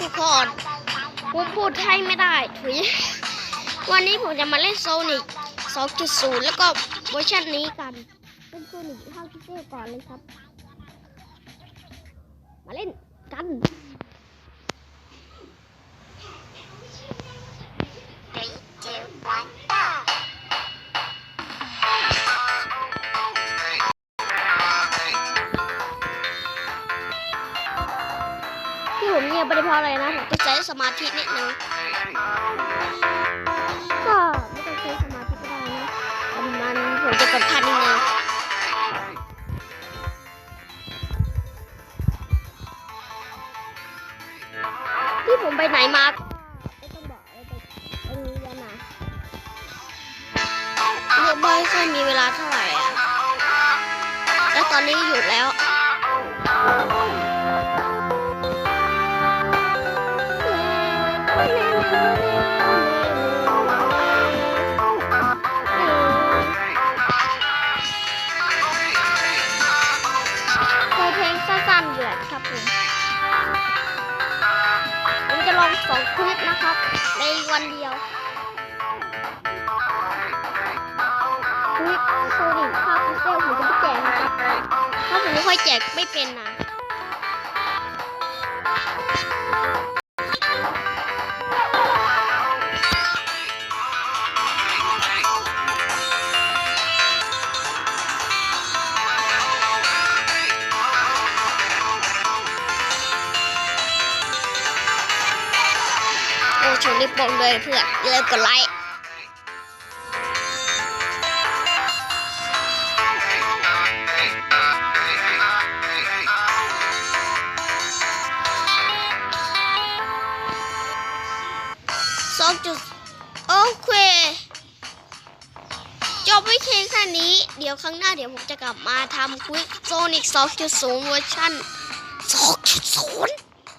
ทุกคนผมพูดไทยไม่ได้ถุย วันนี้ผมจะมาเล่นโซนิก2.0 แล้วก็เวอร์ชันนี้กัน เป็นโซนิกภาที่เจอก่อนเลยครับ มาเล่น กันที่ผมเงียไม่ได้เพราะอะไรนะผมต้องใช้สมาธินิดนึงก็ไม่ต้องใช้สมาธิก็ได้นะมันผมจะกดพันนิดนึงที่ผมไปไหนมาไม่ต้องบอกไปไปเรียนมาเรียนไม่ค่อยมีเวลาเท่าไหร่อะแล้วตอนนี้หยุดแล้ว เพลงสั้นๆอยู่แหละครับผมผมจะลองสองคลิปนะครับ ในวันเดียวคลิปโซนิคภาคพิเศษผมจะไม่แจกนะครับถ้าผมไม่ค่อยแจกไม่เป็นนะ โอ้ชูนิ้วโป้งเลยเพื่อนอย่าลืมกดไลค์สองจุดโอเคจบไม่เพียงแค่นี้ เดี๋ยวครั้งหน้าเดี๋ยวผมจะกลับมาทำควิกโซนิก2.0 เวอร์ชัน2.0